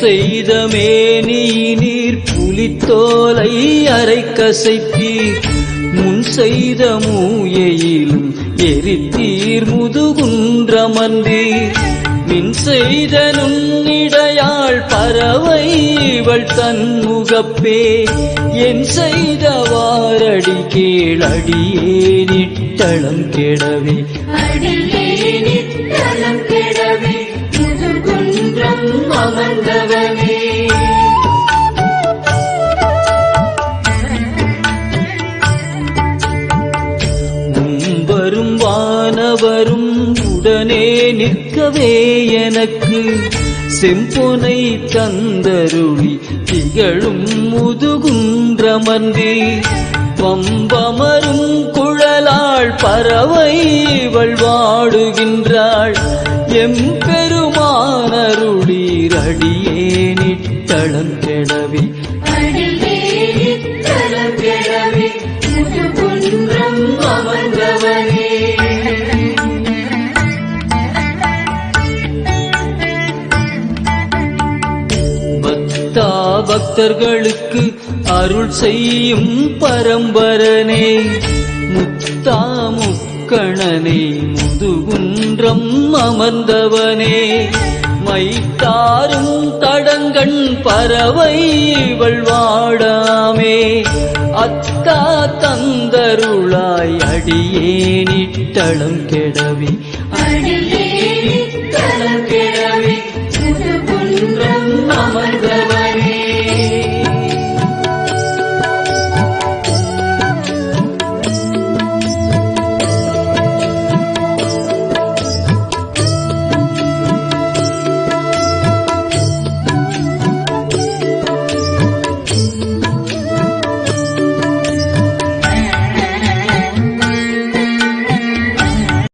செய்த மேனி நீர் புலித்தோலை அரை கசைத்தீர் முன் செய்த மூயையிலும் எரித்தீர் முதுகுன்றமந்தீர் மின் செய்த நுண்ணிடையாள் பறவை இவள் தன்முகப்பே என் செய்த வாரடி கேளடியே நிட்டளம் கெடவே. அடியேனித்தலம் கெடவே. அமர்ந்தவனே வரும் வானவரும் உடனே நிற்கவே எனக்கு. செம்பொனை தந்தருளி திகழும் முதுகுன்றமர்ந்தே வம்பமரும் குழலாள் பறவை இவள் வாடுகின்றாள். எம்பெருமானருளீர் அடியே நிட்டளம் கெடவே. அடியேனித்தலம் கெடவே அமர்ந்தவனே பக்தா பக்தர்களுக்கு அருள் செய்யும் பரம்பரனே. முத்தா முக்கணனே முதுகுன்றம் அமர்ந்தவனே. மைத்தாரும் தடங்கண் பறவை இவள் வாடாமே. அத்தா தந்தருளாய் அடியேனிட்டளம் கெடவி. அடியேனித்தலம் கெடவே